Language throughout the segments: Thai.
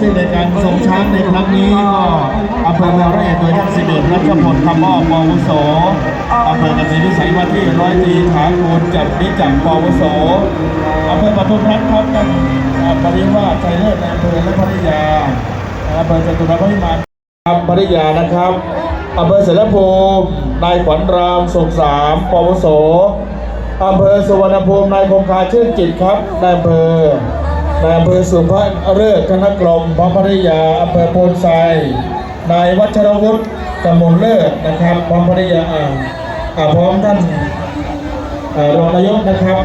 ซึ่ในการทรงช้างในครั้งนี้ก็อำเภอเมืองร้อยอ็ดโดยท่านสิเดชรัชพลคำมอบปวุโสอำเภอเกษตรวิสัยว่าที่ร้อยตรีฐานคูณจับนิจักปวุโสอำเภอปทุมรัฐครับท่านปริวาสใจเลิศในอำเภอและภริยาอำเภอจตุรพัฒน์มานครับภริยานะครับอำเภอเสรภูมินายขวัญรามสุขสามปวโสอำเภอสุวรรณภูมินายคงคาชื่นจิตครับนายอำเภอ นายอำเภอสุภาพเริศคณะกรมพระภริยาอำเภอโพนไซนายวัชรวุฒิกำมลเลิศนะครับพร้อมภริยาอ่าพร้อมท่านรองนายกนะครับ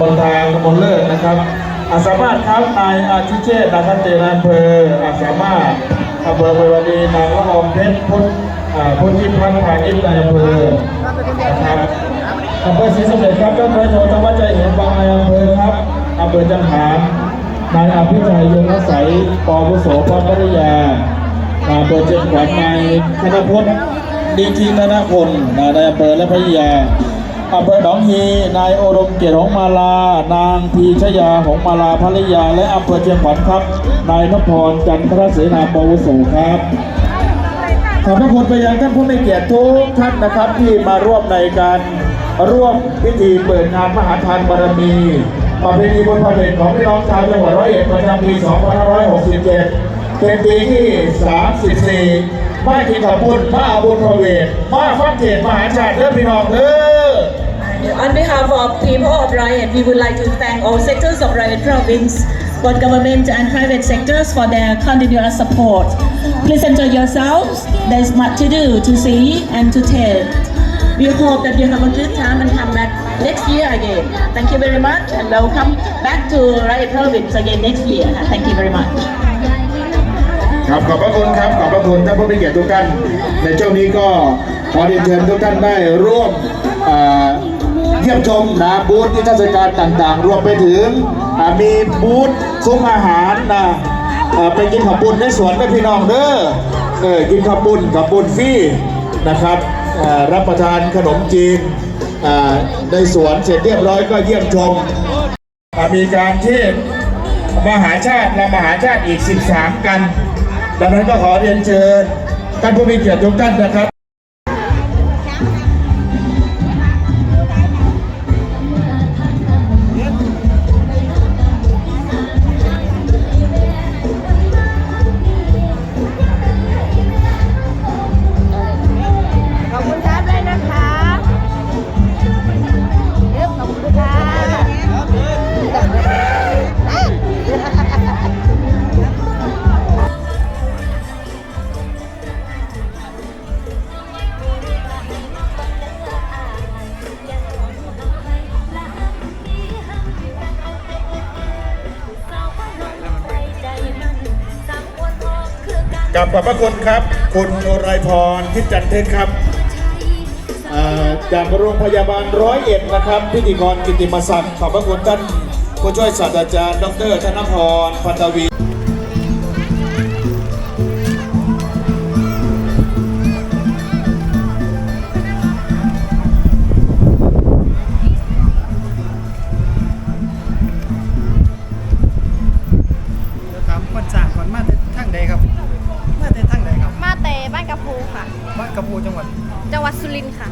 บนทางกำมลเลิศนะครับอาสามารถครับนายอาชิเชษฐ์นะครับเจริญอำเภออาสามารถอำเภอเมืองวันดีนางละออมเพชรพุทธพุทธิพันธ์พาณิชย์นายอำเภอนะครับอำเภอศรีสะเกษครับท่านนายโทธวัชใจเห็นบางนายอำเภอครับ อำเภอจันทานนายอภิชัยยงอาศัยปวุโสพรปริยาอำเภอเชียงขวัญนายธนพจน์ดีจีธนพลนายอำเภอและพริยาอำเภอหนองฮีนายโอรมเกียรติหงมาลา นางพีชยาหงมาลาภริยา และอำเภอเชียงขวัญครับ นายนพพรจันทรเสนาปวุโสครับขอบพระคุณไปยังท่านผู้มีเกียรติทุกท่านนะครับที่มาร่วมในการร่วมพิธีเปิดงานมหาทานบารมี ประเพณีบุญพระเดชของพี่น้องชาวจังหวัดร้อยเอ็ดประจำปี 2567 เป็นปีที่ 34มากินขอบบุญมาอาบุญพระเวทมาฟังเทศน์มหาชาติเด้อพี่น้องเด้อ On behalf of people of Riot, we would like to thank all sectors of Riot Province, both government and private sectors for their continuous support. Please enjoy yourselves. There's much to do, to see and to tell. We hope that you have a good time and come back next year again. Thank you very much and welcome back to Riot Province again next year. Thank you very much. ครับขอบพระคุณครับขอบพระคุณท่านผู้มีเกียรติทุกท่านในช่วงนี้ก็ขอเรียนเชิญทุกท่านได้ร่วมเยี่ยมชมนะบูธนิทรรศการต่างๆ รวมไปถึงมีบูธซุ้มอาหารนะไปกินขับบุญในสวนด้วยพี่น้องเด้อเออกินขับบุญขับบุญฟรีนะครับรับประทานขนมจีน ในสวนเสร็จเรียบร้อยก็เยี่ยมชม มีการเทศมหาชาติและมหาชาติอีก 13 กัน ดังนั้นก็ขอเรียนเชิญท่านผู้มีเกียรติทุกท่านนะครับ กับขอบพระคุณครับ คุณโอไรพรทิพย์จันเทศครับเอ่อจากโรงพยาบาลร้อยเอ็ดนะครับ พิธีกรกิติมศักดิ์ขอบพระคุณท่านผู้ช่วยศาสตราจารย์ ดรธนพรพันธวี กระพูจังหวัดจังหวัดสุรินทร์ค่ะ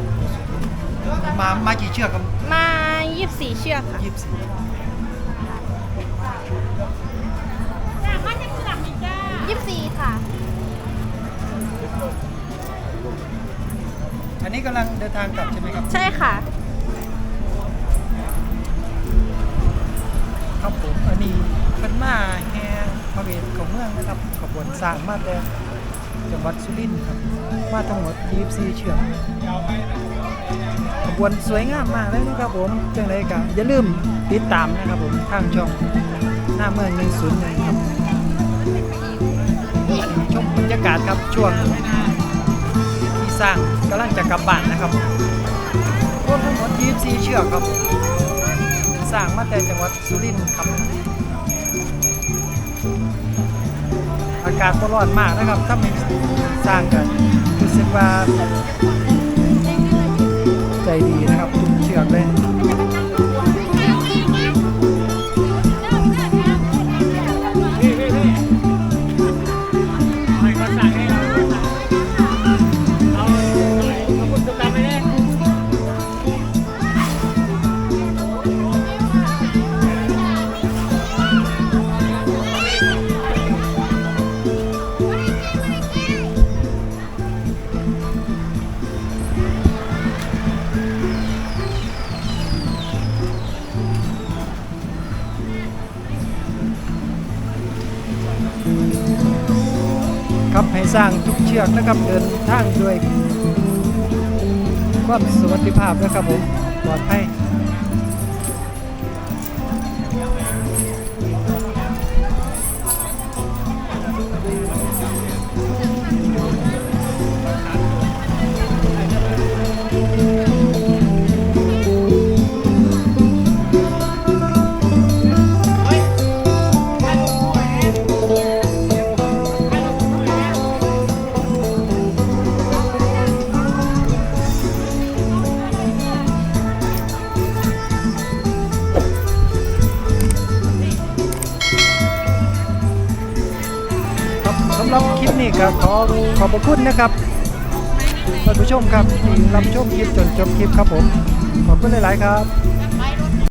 มามากี่เชือกครับมา 24 เชือกค่ะ ยี่สิบสี่24 ค่ะ อันนี้กำลังเดินทางกลับใช่ไหมครับใช่ค่ะ ครับผมอันนี้เป็นมาแห่พระเวทของเมืองนะครับขบวนสร้างมาแต่ จังหวัดสุรินทร์ครับ มาทั้งหมด 24 เชือกขบวนสวยงามมากเลยนะครับผมจังไรก็อย่าลืมติดตามนะครับผมทางช่องหน้าเมือง101ครับอันนี้ชมบรรยากาศครับช่วงที่สร้างกำลังจะกลับบ้านนะครับรวมทั้งหมด 24 เชือกครับ สร้างมาแต่จังหวัดสุรินทร์ครับากาศก็ร้อนมากนะครับ ถ้าไม่สร้างกันรู้สึกว่าใจดีนะครับทุกเชือกเลย ครับ ให้สร้างทุกเชือกนะครับเดินทางด้วย ความสวัสดิภาพนะครับผมปลอดภัย นี่ครับคลิปนี้ขอขอบพระคุณนะครับท่านผู้ชมครับที่รับชมคลิปจนจบคลิปครับผม ขอบคุณหลาย ๆ ครับ